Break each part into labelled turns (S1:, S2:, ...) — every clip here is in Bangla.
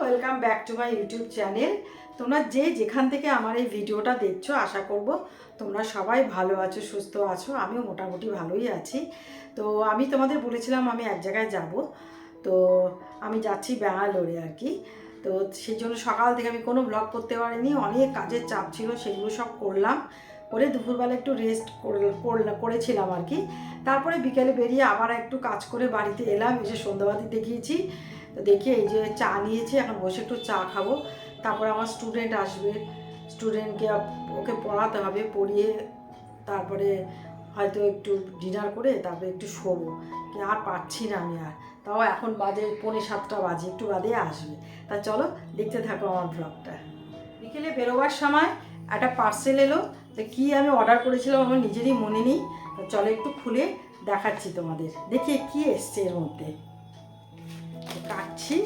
S1: Welcome back to my YouTube channel তোমরা যে যেখান থেকে আমার এই ভিডিওটা দেখছ, আশা করব তোমরা সবাই ভালো আছো, সুস্থ আছো। আমিও মোটামুটি ভালোই আছি। তো আমি তোমাদের বলেছিলাম আমি এক জায়গায় যাব। তো আমি যাচ্ছি ব্যাঙ্গালোরে আর কি। তো সেই জন্য সকাল থেকে আমি কোনো ব্লগ করতে পারিনি। অনেক কাজের চাপ ছিল, সেগুলো সব করলাম। করে দুপুরবেলা একটু রেস্ট করেছিলাম আর কি। তারপরে বিকেলে বেরিয়ে আবার একটু কাজ করে বাড়িতে এলাম, এসে সন্ধ্যাবাতি দেখিয়েছি তো দেখি এই যে চা নিয়েছি, এখন বসে একটু চা খাব। তারপরে আমার স্টুডেন্ট আসবে। স্টুডেন্টকে ওকে পড়াতে হবে, পড়িয়ে তারপরে হয়তো একটু ডিনার করে তারপরে একটু শোবো। কি আর পাচ্ছি না আমি আর। তাও এখন বাজে পৌনে সাতটা বাজে, একটু বাদে আসবে। তা চলো দেখতে থাকো আমার ব্লগটা বিকেলে বেরোবার সময় একটা পার্সেল এলো তো কী আমি অর্ডার করেছিলাম আমার নিজেরই মনে নেই। তো চলো একটু খুলে দেখাচ্ছি তোমাদের। দেখি কি এসছে এর মধ্যে। কাটছি।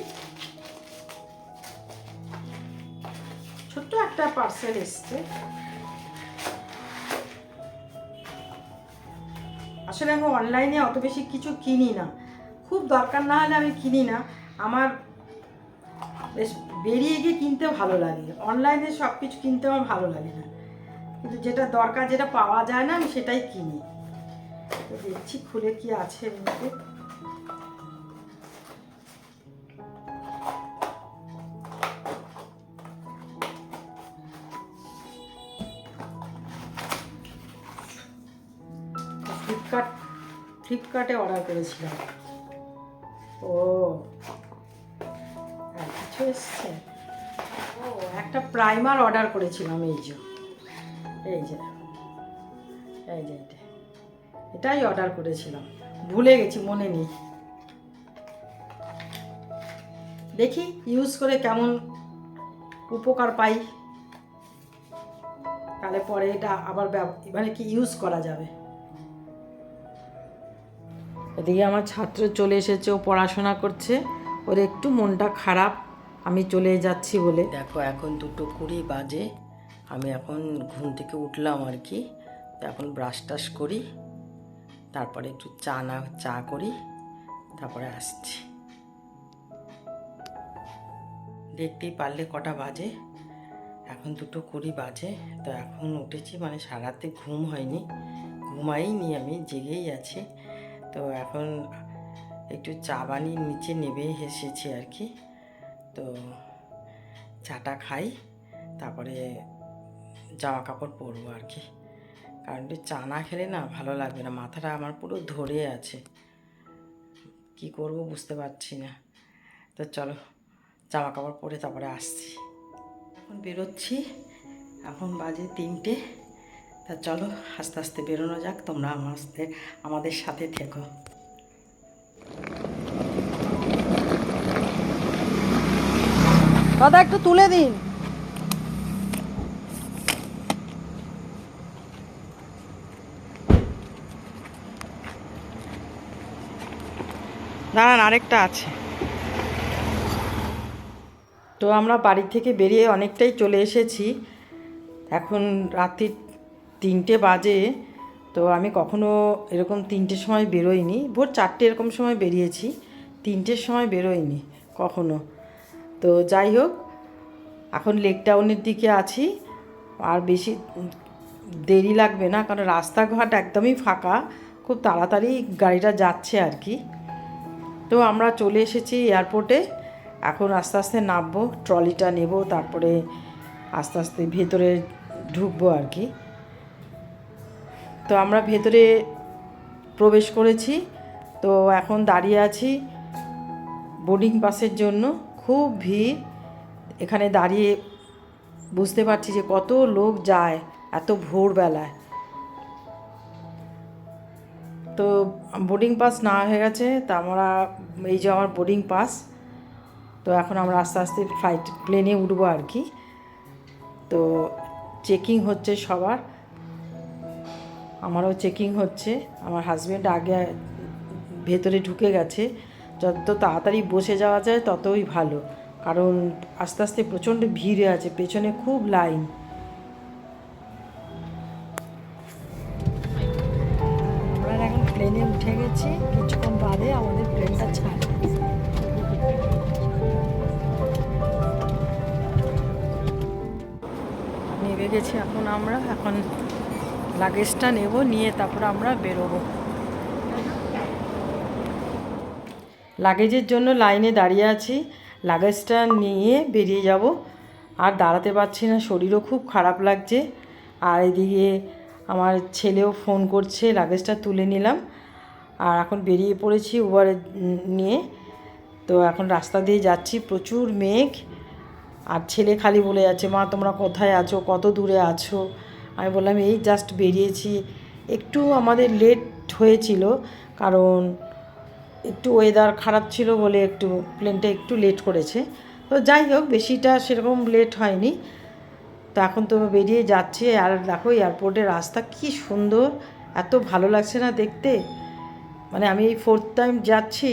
S1: ছোট্ট একটা পার্সেল এসছে। আসলে আমি অনলাইনে অত বেশি কিছু কিনি না। খুব দরকার না হলে আমি কিনি না। আমার বেশ বেরিয়ে গিয়ে কিনতে ভালো লাগে। অনলাইনে সব কিছু কিনতে আমার ভালো লাগে না। কিন্তু যেটা দরকার, যেটা পাওয়া যায় না, আমি সেটাই কিনি। দেখছি খুলে কি আছে এর ফ্লিপকার্ট ফ্লিপকার্টে অর্ডার করেছিলাম। ও কিছু এসছে? ও, একটা প্রাইমার অর্ডার করেছিলাম, এই যে। এই যে এই যে, এটা। এটাই অর্ডার করেছিলাম। ভুলে গেছি, মনে নেই। দেখি ইউজ করে কেমন উপকার পাই। তাহলে পরে এটা আবার মানে কি ইউজ করা যাবে? এদিকে আমার ছাত্র চলে এসেছে, ও পড়াশোনা করছে। ওর একটু মনটা খারাপ, আমি চলে যাচ্ছি বলে। দেখো, এখন দুটো কুড়ি বাজে, আমি এখন ঘুম থেকে উঠলাম আর কি। এখন ব্রাশ টাশ করি, তারপরে একটু চা না, চা করি, তারপরে আসছি। দেখতেই পারলে কটা বাজে, এখন দুটো কুড়ি বাজে, তো এখন উঠেছি মানে সারাতে ঘুম হয়নি, ঘুমাইনি আমি, জেগেই আছি। তো এখন একটু চা বানিয়ে নিচে নেবে এসেছি আর কি। তো চাটা খাই, তারপরে জামা কাপড় পরবো আর কি। কারণ একটু চা না খেলে না ভালো লাগবে না, মাথাটা আমার পুরো ধরে আছে। কি করব বুঝতে পারছি না। তো চলো, জামা কাপড় পরে তারপরে আসছি। এখন বেরোচ্ছি, এখন বাজে তিনটে। তা চলো আস্তে আস্তে বেরোনো যাক তোমরা আমার সাথে আমাদের সাথে থেকো। দাদা একটু তুলে দিন। দাঁড়ান আরেকটা আছে। তো আমরা বাড়ি থেকে বেরিয়ে অনেকটাই চলে এসেছি। এখন রাত্রি তিনটে বাজে, তো আমি কখনো এরকম তিনটের সময় বেরোইনি। ভোর চারটে এরকম সময় বেরিয়েছি, তিনটের সময় বেরোইনি কখনো। তো যাই হোক, এখন লেক টাউনের দিকে আছি, আর বেশি দেরি লাগবে না, কারণ রাস্তাঘাট একদমই ফাঁকা, খুব তাড়াতাড়ি গাড়িটা যাচ্ছে আর কি। তো আমরা চলে এসেছি এয়ারপোর্টে, এখন আস্তে আস্তে নামবো, ট্রলিটা নেব, তারপরে আস্তে আস্তে ভেতরে ঢুকবো আর কি। তো আমরা ভেতরে প্রবেশ করেছি। তো এখন দাঁড়িয়ে আছি বোর্ডিং পাসের জন্য। খুব ভিড়। এখানে দাঁড়িয়ে বুঝতে পারছি যে কত লোক যায় এত ভোরবেলায়। তো বোর্ডিং পাস না হয়ে গেছে, তা আমরা এই যে আমার বোর্ডিং পাস তো এখন আমরা আস্তে আস্তে ফ্লাইট প্লেনে উঠবো আর কি। তো চেকিং হচ্ছে সবার। আমারও চেকিং হচ্ছে। আমার হাজব্যান্ড আগে ভেতরে ঢুকে গেছে। যত তাড়াতাড়ি বসে যাওয়া যায় ততই ভালো। কারণ আস্তে আস্তে প্রচণ্ড ভিড়ে আছে, পেছনে খুব লাইন আমরা এখন প্লেনে উঠে গেছি। কিছুক্ষণ বাদে আমাদের প্লেনটা ছাড়ে। নেমে গেছি এখন আমরা। এখন লাগেজটা নেব, নিয়ে তারপর আমরা বেরোবো। লাগেজের জন্য লাইনে দাঁড়িয়ে আছি। লাগেজটা নিয়ে বেরিয়ে যাব। আর দাঁড়াতে পারছি না, শরীরও খুব খারাপ লাগছে। আর এদিকে আমার ছেলেও ফোন করছে লাগেজটা তুলে নিলাম। আর এখন বেরিয়ে পড়েছি উবারে নিয়ে। তো এখন রাস্তা দিয়ে যাচ্ছি, প্রচুর মেঘ। আর ছেলে খালি বলে যাচ্ছে, মা, তোমরা কোথায় আছো? কত দূরে আছো? আমি বললাম, এই জাস্ট বেরিয়েছি। একটু আমাদের লেট হয়েছিল, কারণ একটু ওয়েদার খারাপ ছিল বলে একটু প্লেনটা একটু লেট করেছে। তো যাই হোক, বেশিটা সেরকম লেট হয়নি। তো এখন তো বেরিয়ে যাচ্ছি, আর দেখো এয়ারপোর্টের রাস্তা কি সুন্দর, এত ভালো লাগছে না দেখতে। মানে আমি এই ফোর্থ টাইম যাচ্ছি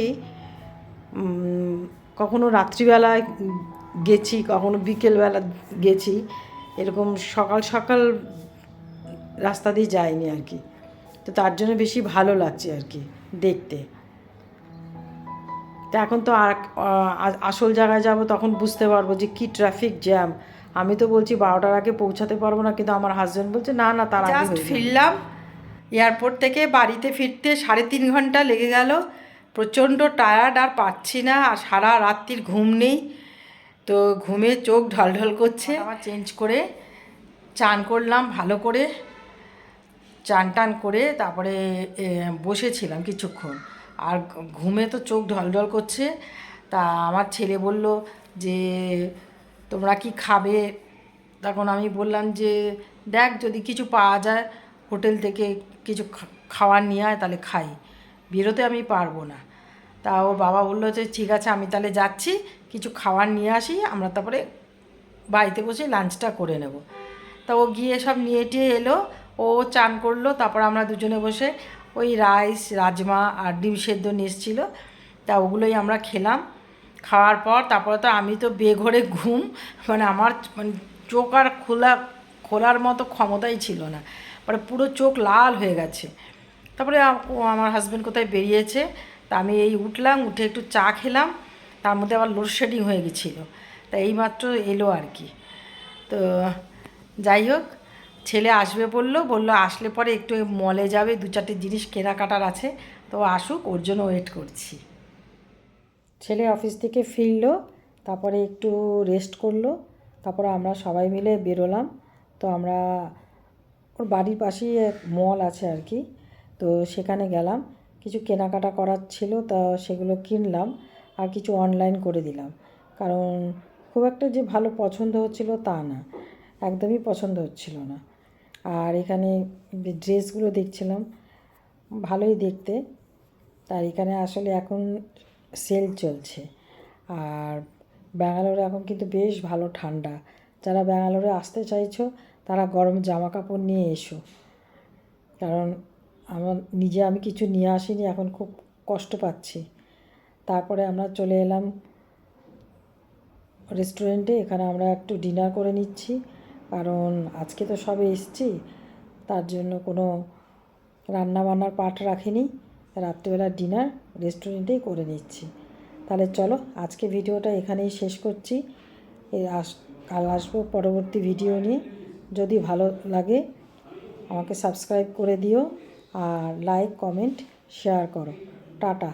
S1: কখনো রাত্রিবেলায় গেছি, কখনো বিকেলবেলা গেছি। এরকম সকাল সকাল রাস্তা দিয়ে যাইনি আর কি। তো তার জন্য বেশি ভালো লাগছে আর কি দেখতে। তো এখন তো আর আসল জায়গায় যাব তখন বুঝতে পারব যে কি ট্রাফিক জ্যাম আমি তো বলছি বারোটার আগে পৌঁছাতে পারব না কিন্তু আমার হাজব্যান্ড বলছে না না তার জাস্ট ফিরলাম এয়ারপোর্ট থেকে বাড়িতে ফিরতে সাড়ে তিন ঘণ্টা লেগে গেল। প্রচণ্ড টায়ার্ড আর পাচ্ছি না আর সারা রাত্রির ঘুম নেই। তো ঘুমে চোখ ঢলঢল করছে। আবার চেঞ্জ করে চান করলাম ভালো করে। চান টান করে তারপরে বসেছিলাম কিছুক্ষণ। আর ঘুমে তো চোখ ঢলঢল করছে। তা আমার ছেলে বলল যে, তোমরা কি খাবে? তখন আমি বললাম যে, দেখ, যদি কিছু পাওয়া যায়, হোটেল থেকে কিছু খা- খাবার নিয়ে আয়, তাহলে খাই। বেরোতে আমি পারব না। তা ওর বাবা বলল যে, ঠিক আছে, আমি তাহলে যাচ্ছি, কিছু খাবার নিয়ে আসি, আমরা তারপরে বাড়িতে বসে লাঞ্চটা করে নেব। তা ও গিয়ে সব নিয়ে টিয়ে এলো। ও চান করল, তারপর আমরা দুজনে বসে ওই রাইস, রাজমা আর ডিম সেদ্ধ নিয়ে এসেছিল। তা ওগুলোই আমরা খেলাম। খাওয়ার পর তারপরে তো আমি তো বেঘরে ঘুম মানে আমার মানে চোখ আর খোলা, খোলার মতো ক্ষমতাই ছিল না। মানে পুরো চোখ লাল হয়ে গেছে। তারপরে আমার হাজব্যান্ড কোথায় বেরিয়েছে, তা আমি এই উঠলাম, উঠে একটু চা খেলাম, তার মধ্যে আবার লোডশেডিং হয়ে গেছিল। তা এইমাত্র এলো আর কি। তো যাই হোক ছেলে আসবে বলল বলল, আসলে পরে একটু মলে যাবে, দু চারটে জিনিস কেনাকাটার আছে। তো আসুক, ওর জন্য ওয়েট করছি। ছেলে অফিস থেকে ফিরলো, তারপরে একটু রেস্ট করল, তারপরে আমরা সবাই মিলে বেরোলাম। তো আমরা, ওর বাড়ির পাশেই এক মল আছে আর কি। তো সেখানে গেলাম। কিছু কেনাকাটা করার ছিল, তা সেগুলো কিনলাম আর কিছু অনলাইন করে দিলাম। কারণ খুব একটা যে ভালো পছন্দ হচ্ছিল তা না। একদমই পছন্দ হচ্ছিল না। আর এখানে ড্রেসগুলো দেখছিলাম, ভালোই দেখতে। তার এখানে আসলে এখন সেল চলছে। আর ব্যাঙ্গালোরে এখন কিন্তু বেশ ভালো ঠান্ডা। যারা ব্যাঙ্গালোরে আসতে চাইছো, তারা গরম জামা কাপড় নিয়ে এসো। কারণ আমার, নিজে আমি কিছু নিয়ে আসিনি, এখন খুব কষ্ট পাচ্ছি। তারপরে আমরা চলে এলাম রেস্টুরেন্টে। এখানে আমরা একটু ডিনার করে নিচ্ছি। কারণ আজকে তো সবে এসছি, তার জন্য কোনো রান্না বান্নার পাঠ রাখিনি, রাত্রিবেলা ডিনার রেস্টুরেন্টেই করে নিচ্ছি। তাহলে চলো, আজকে ভিডিওটা এখানেই শেষ করছি। আস, কাল আসব পরবর্তী ভিডিও নিয়ে। যদি ভালো লাগে, আমাকে সাবস্ক্রাইব করে দিও আর লাইক, কমেন্ট, শেয়ার করো। টাটা।